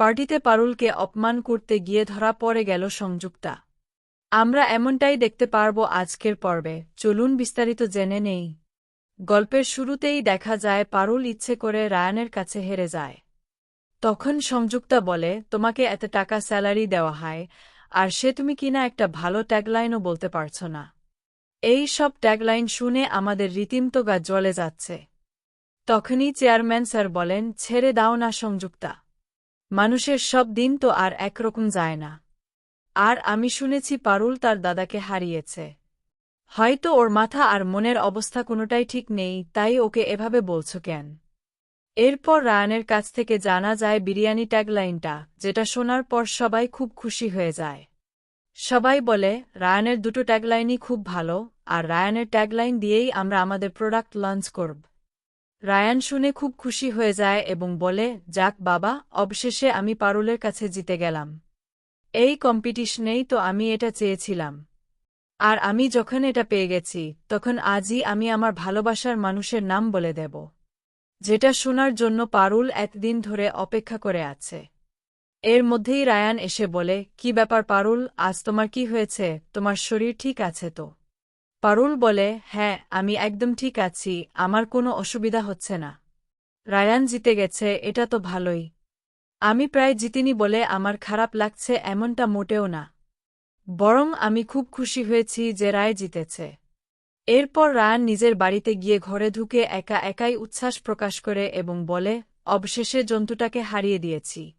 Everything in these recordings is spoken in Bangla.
পার্টিতে পারুলকে অপমান করতে গিয়ে ধরা পড়ে গেল সংযুক্তা। আমরা এমনটাই দেখতে পারব আজকের পর্বে। চলুন বিস্তারিত জেনে নেই। গল্পের শুরুতেই দেখা যায় পারুল ইচ্ছে করে রায়ানের কাছে হেরে যায়। তখন সংযুক্তা বলে, তোমাকে এত টাকা স্যালারি দেওয়া হয়, আর সে তুমি কিনা একটা ভালো ট্যাগলাইনও বলতে পারছ না। এই সব ট্যাগলাইন শুনে আমাদের রীতিমতো গা জ্বলে যাচ্ছে। তখনই চেয়ারম্যান স্যার বলেন, ছেড়ে দাও না সংযুক্তা। মানুষের সব দিন তো আর একরকম যায় না। আর আমি শুনেছি পারুল তার দাদাকে হারিয়েছে। হয়তো ওর মাথা আর মনের অবস্থা কোনোটাই ঠিক নেই, তাই ওকে এভাবে বলছ কেন? এরপর রায়ানের কাছ থেকে জানা যায় বিরিয়ানি ট্যাগলাইনটা, যেটা শোনার পর সবাই খুব খুশি হয়ে যায়। সবাই বলে, রায়ানের দুটো ট্যাগলাইনই খুব ভালো, আর রায়ানের ট্যাগলাইন দিয়েই আমরা আমাদের প্রোডাক্ট লঞ্চ করব। রায়ান শুনে খুব খুশি হয়ে যায় এবং বলে, যাক বাবা, অবশেষে আমি পারুলের কাছে জিতে গেলাম। এই কম্পিটিশনেই তো আমি এটা চেয়েছিলাম। আর আমি যখন এটা পেয়ে গেছি, তখন আজই আমি আমার ভালোবাসার মানুষের নাম বলে দেব। যেটা শোনার জন্য পারুল এতদিন ধরে অপেক্ষা করে আছে। এর মধ্যেই রায়ান এসে বলে, কি ব্যাপার পারুল, আজ তোমার কি হয়েছে? তোমার শরীর ঠিক আছে তো? পারুল বলে হ্যাঁ আমি একদম ঠিক আছি, আমার কোনো অসুবিধা হচ্ছে না। রায়ান জিতে গেছে, এটা তো ভালোই। আমি প্রায় জিতিনি বলে আমার খারাপ লাগছে এমনটা মোটেও না। বরং আমি খুব খুশি হয়েছি যে রায় জিতেছে। এরপর রায়ান নিজের বাড়িতে গিয়ে ঘরে ঢুকে একা একাই উচ্ছ্বাস প্রকাশ করে এবং বলে, অবশেষে জন্তুটাকে হারিয়ে দিয়েছি।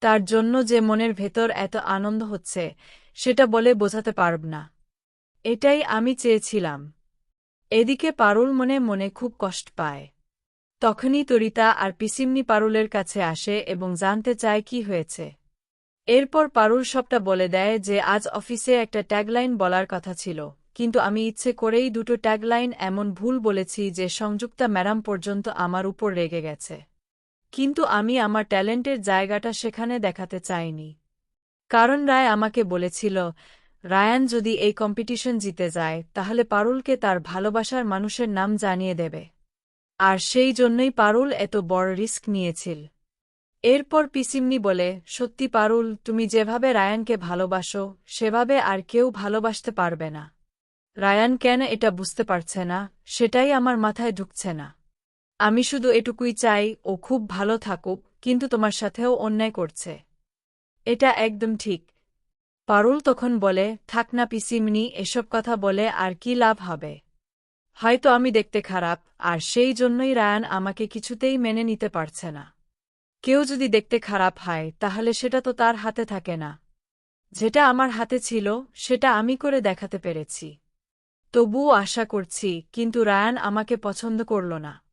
তার জন্য যে মনের ভেতর এত আনন্দ হচ্ছে, সেটা বলে বোঝাতে পারব না। এটাই আমি চেয়েছিলাম। এদিকে পারুল মনে মনে খুব কষ্ট পায়। তখনই তরিতা আর পিসিমনি পারুলের কাছে আসে এবং জানতে চায় কি হয়েছে। এরপর পারুল সবটা বলে দেয় যে আজ অফিসে একটা ট্যাগলাইন বলার কথা ছিল, কিন্তু আমি ইচ্ছে করেই দুটো ট্যাগলাইন এমন ভুল বলেছি যে সংযুক্তা ম্যাডাম পর্যন্ত আমার উপর রেগে গেছে। কিন্তু আমি আমার ট্যালেন্টের জায়গাটা সেখানে দেখাতে চাইনি। কারণ রায় আমাকে বলেছিল রায়ান যদি এই কম্পিটিশন জিতে যায়, তাহলে পারুলকে তার ভালোবাসার মানুষের নাম জানিয়ে দেবে। আর সেই জন্যই পারুল এত বড় রিস্ক নিয়েছিল। এরপর পিসিমনি বলে, সত্যি পারুল, তুমি যেভাবে রায়ানকে ভালোবাসো, সেভাবে আর কেউ ভালোবাসতে পারবে না। রায়ান কেন এটা বুঝতে পারছে না, সেটাই আমার মাথায় ঢুকছে না। আমি শুধু এটুকুই চাই, ও খুব ভালো থাকুক, কিন্তু তোমার সাথেও অন্যায় করছে। এটা একদম ঠিক পারুল তখন বলে, থাক না পিসিমনি এসব কথা বলে আর কি লাভ হবে? হয়তো আমি দেখতে খারাপ, আর সেই জন্যই রায়ান আমাকে কিছুতেই মেনে নিতে পারছে না। কেউ যদি দেখতে খারাপ হয়, তাহলে সেটা তো তার হাতে থাকে না। যেটা আমার হাতে ছিল, সেটা আমি করে দেখাতে পেরেছি। তবুও আশা করছি, কিন্তু রায়ান আমাকে পছন্দ করল না।